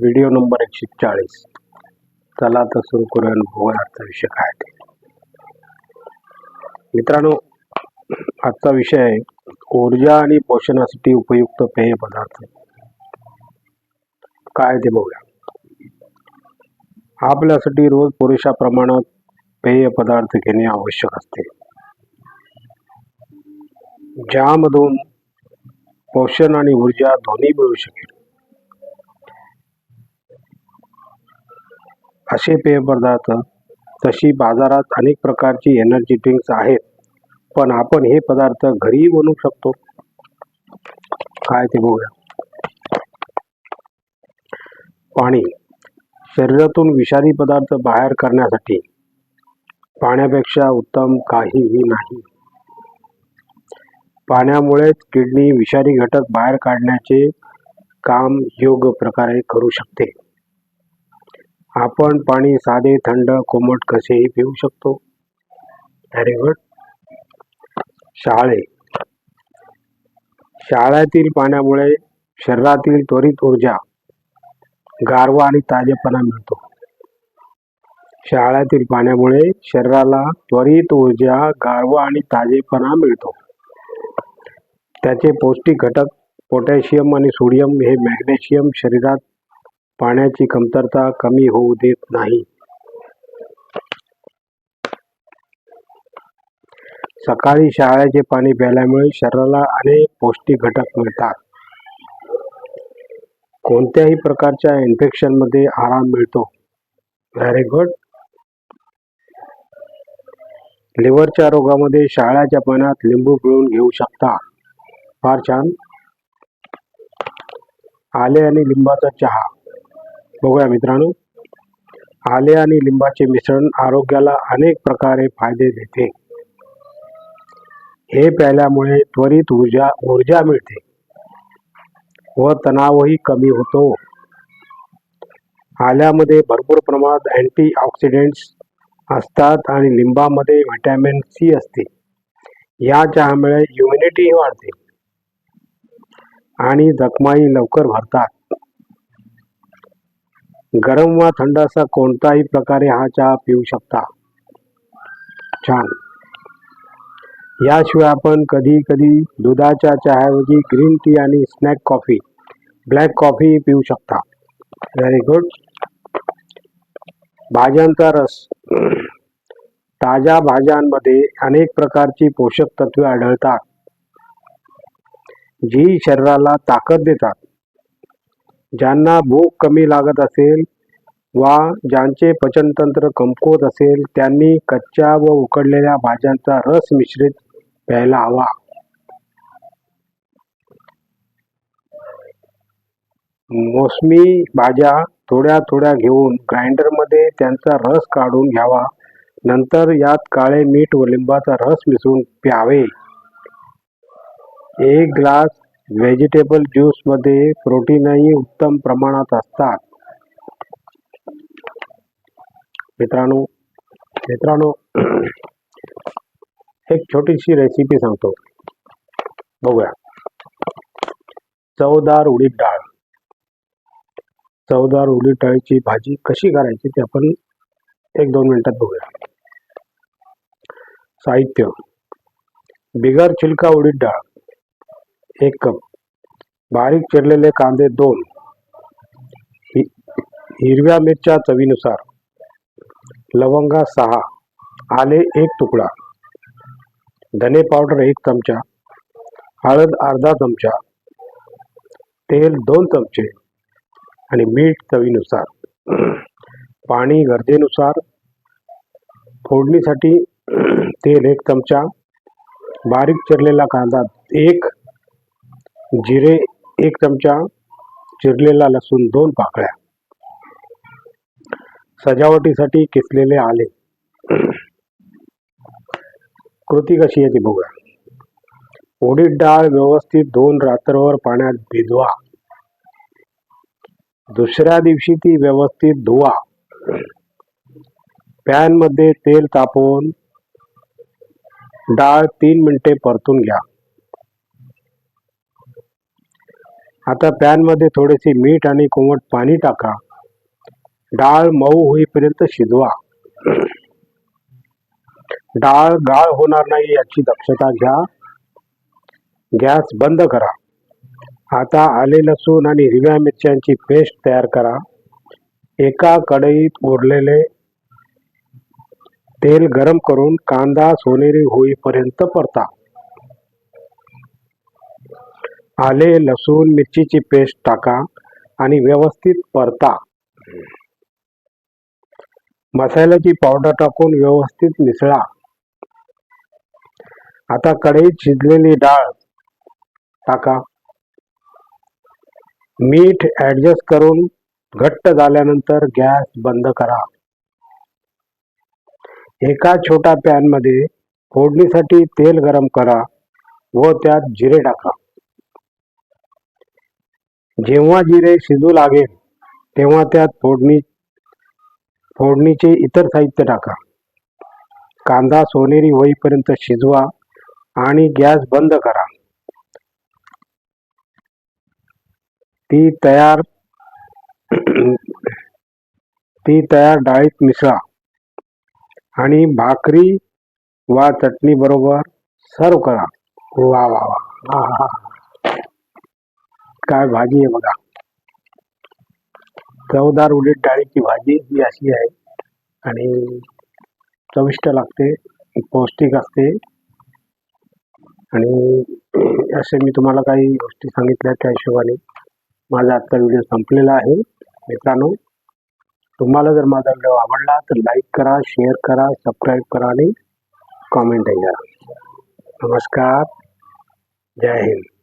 Video number एकशे चाळीस चला तर सुरू करूया आणि आजचा विषय काय आहे. ते मित्रांनो आजचा विषय आहे ऊर्जा आणि पोषणासाठी उपयुक्त पेय पदार्थ. काय ते बघूया. आपल्यासाठी रोज पुरेशा प्रमाणात पेय पदार्थ घेणे आवश्यक असते. ज्यामधून पोषण आणि ऊर्जा दोन्ही मिळू शकेल. असे पेय पदार्थ तशी बाजारात अनेक प्रकारची एनर्जी ड्रिंक्स आहेत. पण आपण हे पदार्थ घरीही बनवू शकतो. काय ते बघूया. पाणी. शरीरातून विषारी पदार्थ बाहेर करण्यासाठी पाण्यापेक्षा उत्तम काहीही नाही. पाण्यामुळेच किडनी विषारी घटक बाहेर काढण्याचे काम योग्य प्रकारे करू शकते. आपण पाणी साधे थंड कोमट कसेही पिऊ शकतो. व्हेरी गुड शाळे. शाळेतील पाण्यामुळे शरीरातील त्वरित ऊर्जा गारवा आणि ताजेपणा मिळतो. शाळातील पाण्यामुळे शरीराला त्वरित ऊर्जा गारवा आणि ताजेपणा मिळतो. त्याचे पौष्टिक घटक पोटॅशियम आणि सोडियम हे मॅग्नेशियम शरीरात पाण्याची कमतरता कमी होऊ देत नाही. सकाळी शाळेचे पाणी प्यायल्यामुळे शरीराला अनेक पौष्टिक घटक मिळतात. कोणत्याही प्रकारच्या इन्फेक्शनमध्ये आराम मिळतो. व्हेरी गुड लिव्हरच्या रोगामध्ये शाळाच्या पाण्यात लिंबू पिळून घेऊ शकता. फार छान. आले आणि लिंबाचा चहा. बघूया मित्रांनो. आले आणि लिंबाचे मिश्रण आरोग्याला अनेक प्रकारे फायदे देते. हे प्यायल्यामुळे त्वरित ऊर्जा ऊर्जा मिळते व तणावही कमी होतो. आल्यामध्ये भरपूर प्रमाणात अँटी ऑक्सिडेंट्स असतात आणि लिंबामध्ये व्हिटॅमिन सी असते. या चहामुळे इम्युनिटी वाढते आणि जखमाही लवकर भरतात. गरम वा थंड असा कोणताही प्रकारे हा चहा पिऊ शकता. छान. याशिवाय आपण कधी कधी दुधाच्या चहाऐवजी ग्रीन टी आणि स्नॅक कॉफी ब्लॅक कॉफी पिऊ शकता. व्हेरी गुड भाज्यांचा रस. ताज्या भाज्यांमध्ये अनेक प्रकारची पोषक तत्वे आढळतात जी शरीराला ताकद देतात. ज्यांना भूक कमी लागत असेल वा ज्यांचे पचनतंत्र कमकुवत असेल त्यांनी कच्च्या व उकडलेल्या भाज्यांचा रस मिश्रित प्यायला हवा. मोसमी भाज्या थोड्या थोड्या घेऊन ग्राइंडरमध्ये त्यांचा रस काढून घ्यावा. नंतर यात काळे मीठ व लिंबाचा रस मिसळून प्यावे. एक ग्लास व्हेजिटेबल ज्यूसमध्ये प्रोटीनही उत्तम प्रमाणात असतात. मित्रांनो मित्रांनो एक छोटीशी रेसिपी सांगतो. बघूया. चवदार उडीद डाळ. चवदार उडीद डाळीची भाजी कशी करायची ते आपण एक दोन मिनिटात बघूया. साहित्य. बिगर छिलका उडीद डाळ. एक. कप बारीक चिरलेले कांदे दोन. हि हिरव्या मिरच्या चवीनुसार. लवंगा सहा. आले एक तुकडा. धने पावडर एक चमचा. हळद अर्धा चमचा. तेल दोन चमचे. आणि मीठ चवीनुसार. पाणी गरजेनुसार. फोडणीसाठी तेल एक चमचा. बारीक चिरलेला कांदा एक. जिरे एक चमचा चिरलेला लसूण दोन पाकळ्या. सजावटीसाठी किसलेले आले. कृती कशी आहे ती बघूया. उडीद डाळ व्यवस्थित दोन रात्रभर पाण्यात भिजवा. दुसऱ्या दिवशी ती व्यवस्थित धुवा. पॅनमध्ये तेल तापवून डाळ तीन मिनिटे परतून घ्या. आता पॅनमध्ये थोडेसे मीठ आणि कोमट पाणी टाका. डाळ मऊ होईपर्यंत शिजवा. डाळ गाळ होणार नाही याची दक्षता घ्या. गॅस बंद करा. आता आले लसूण आणि हिरव्या मिरच्यांची पेस्ट तयार करा. एका कढईत उरलेले तेल गरम करून कांदा सोनेरी होईपर्यंत परता. आले लसूण मिरचीची पेस्ट टाका आणि व्यवस्थित परता. मसाल्याची पावडर टाकून व्यवस्थित मिसळा. आता कढईत शिजलेली डाळ टाका. मीठ ऍडजस्ट करून घट्ट झाल्यानंतर गॅस बंद करा. एका छोट्या पॅनमध्ये फोडणीसाठी तेल गरम करा व त्यात जिरे टाका. जेव्हा जिरे शिजू लागेल तेव्हा त्यात फोडणी फोडणीचे इतर साहित्य टाका. कांदा सोनेरी होईपर्यंत शिजवा आणि गॅस बंद करा. ती तयार ती तयार डाळीत मिसळा आणि भाकरी वा चटणी बरोबर सर्व करा. वा वा वा. हा, हा, हा. काय भाजी आहे बघा. चवदार उडीद डाळीची भाजी ही अशी आहे. आणि चविष्ट लागते पौष्टिक असते. आणि असे मी तुम्हाला काही गोष्टी सांगितल्या त्या हिशोबाने माझा आजचा व्हिडिओ संपलेला आहे. मित्रांनो तुम्हाला जर माझा व्हिडिओ आवडला तर लाईक करा शेअर करा सबस्क्राईब करा आणि कॉमेंटही करा. नमस्कार. जय हिंद.